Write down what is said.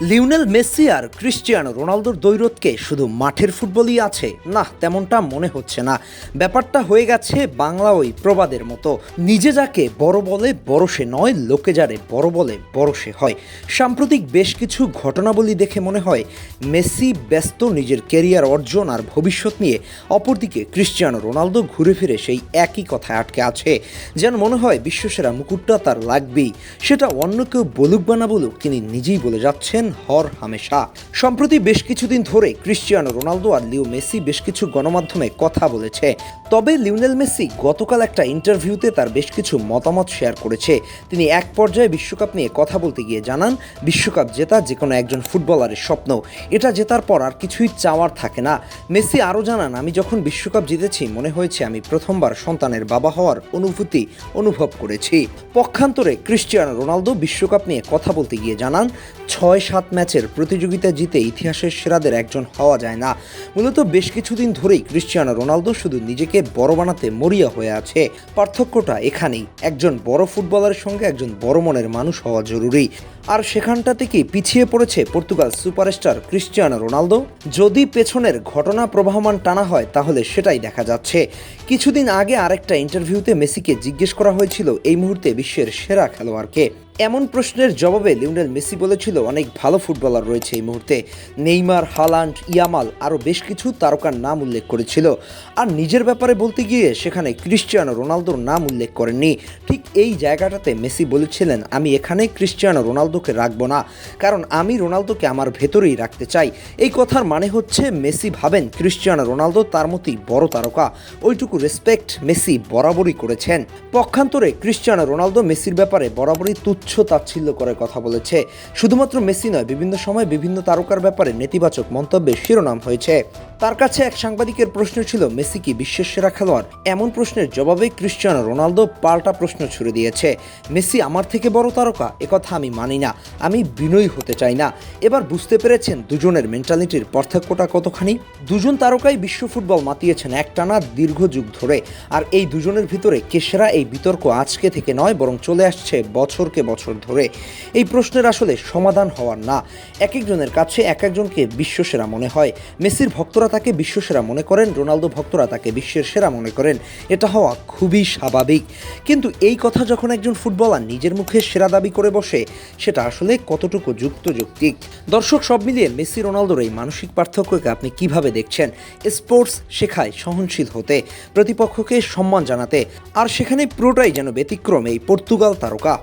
Lionel Messi আর Cristiano রোনালদোর দৈরতকে শুধু মাঠের ফুটবলই আছে। না তেমনটা মনে হচ্ছে না। ব্যাপারটা হয়ে গেছে বাংলা ওই প্রবাদের মতো। নিজে যাকে বড় বলে বড় সে নয়, লোকে যারে বড় বলে বড় সে হয়। সাম্প্রতিক বেশ কিছু ঘটনাবলী দেখে মনে হয়, মেসি ব্যস্ত নিজের কেরিয়ার অর্জন আর ভবিষ্যৎ নিয়ে। অপরদিকে ক্রিস্টিয়ানো রোনালদো ঘুরে ফিরে সেই একই কথায় আটকে আছে। যেন মনে হয় বিশ্বসেরা মুকুটটা তার লাগবেই। সেটা অন্য কেউ বলুক বা না বলুক, তিনি নিজেই বলে যাচ্ছেন হর হামেশা। সম্প্রতি বেশ কিছুদিন ধরে ক্রিস্টিয়ানো রোনালদো আর লিও মেসি বেশ কিছু গণমাধ্যমে কথা বলেছে। তবে লিওনেল মেসি গতকাল একটা ইন্টারভিউতে তার বেশ কিছু মতামত শেয়ার করেছে। তিনি এক পর্যায়ে বিশ্বকাপ নিয়ে কথা বলতে গিয়ে জানান, বিশ্বকাপ জেতা যে কোনো একজন ফুটবলারের স্বপ্ন। এটা জেতার পর আর কিছুই চাওয়ার থাকে না। মেসি আরও জানান, আমি যখন বিশ্বকাপ জিতেছি, মনে হয়েছে আমি প্রথমবার সন্তানের বাবা হওয়ার অনুভূতি অনুভব করেছি। পক্ষান্তরে ক্রিশ্চিয়ানো রোনালদো বিশ্বকাপ নিয়ে কথা বলতে গিয়ে জানান, ছয় সাত ম্যাচের প্রতিযোগিতা জিতে ইতিহাসের সেরাদের একজন হওয়া যায় না। মূলত বেশ কিছুদিন ধরেই ক্রিশ্চিয়ানো রোনালদো শুধু নিজেকে বড় বানাতে মরিয়া হয়ে আছে। পার্থক্যটা এখানেই, একজন বড় ফুটবলারের সঙ্গে একজন বড় মনের মানুষ হওয়া জরুরি। আর সেখানটা থেকে পিছিয়ে পড়েছে পর্তুগাল সুপারস্টার ক্রিশ্চিয়ানো রোনালদো? যদি পেছনের ঘটনা প্রবাহমান টানা হয়, তাহলে সেটাই দেখা যাচ্ছে। কিছুদিন আগে আরেকটা ইন্টারভিউতে মেসিকে জিজ্ঞেস করা হয়েছিল এই মুহূর্তে বিশ্বের সেরা খেলোয়াড়কে। এমন প্রশ্নের জবাবে লিওনেল মেসি বলেছিল, অনেক ভালো ফুটবলার রয়েছে এই মুহূর্তে। নেইমার, হালান্ড, ইয়ামাল আরও বেশ কিছু তারকার নাম উল্লেখ করেছিল। আর নিজের ব্যাপারে বলতে গিয়ে সেখানে ক্রিশ্চিয়ানো রোনালদোর নাম উল্লেখ করেননি। ঠিক এই জায়গাটাতে মেসি বলেছিলেন, আমি এখানে ক্রিশ্চিয়ানো রোনালদোকে রাখব না, কারণ আমি রোনালদোকে আমার ভেতরেই রাখতে চাই। এই কথার মানে হচ্ছে, মেসি ভাবেন ক্রিশ্চিয়ানো রোনালদো তার মতোই বড় তারকা। ওইটুকু রেসপেক্ট মেসি বরাবরই করেছেন। পক্ষান্তরে ক্রিশ্চিয়ানো রোনালদো মেসির ব্যাপারে বরাবরই তুচ্ছ তাচ্ছিল্য করে কথা বলেছে। শুধুমাত্র মেসি নয়, বিভিন্ন সময় বিভিন্ন তারকার ব্যাপারে নেতিবাচক মন্তব্যের শিরোনাম হয়েছে। তার কাছে এক সাংবাদিকের প্রশ্ন ছিল, মেসি কি বিশ্বের সেরা খেলোয়াড়? এমন প্রশ্নের জবাবে ক্রিস্টিয়ানো রোনালদো পাল্টা প্রশ্ন ছুড়ে দিয়েছে, মেসি আমার থেকে বড় তারকা? একথা আমি মানি না, আমি বিনয়ী হতে চাই না। এবার বুঝতে পেরেছেন দুজনের মেন্টালিটির পার্থক্যটা কতখানি? দুজন তারকাই বিশ্ব ফুটবল মাতিয়েছেন একটানা দীর্ঘ যুগ ধরে, আর এই দুজনের ভিতরে কেসেরা এই বিতর্ক আজকে থেকে নয়, বরং চলে আসছে বছরকে বছর ধরে। এই প্রশ্নের আসলে সমাধান হওয়ার না, এক একজনের কাছে এক একজনকে বিশ্বসেরা মনে হয়। মেসির ভক্তরা তাকে বিশ্বসেরা মনে করেন, রোনালদো ভক্তরা তাকে বিশ্বের সেরা মনে করেন। এটা হওয়া খুবই স্বাভাবিক। কিন্তু এই কথা যখন একজন ফুটবলার নিজের মুখে সেরা দাবি করে বসে, সেটা আসলে কতটুকু যুক্তিক দর্শক, সব মিলিয়ে মেসি, রোনালদোর এই মানসিক পার্থক্যকে আপনি কীভাবে দেখছেন? স্পোর্টস শেখায় সহনশীল হতে, প্রতিপক্ষকে সম্মান জানাতে, আর সেখানে পুরোটাই যেন ব্যতিক্রম এই পর্তুগাল তারকা।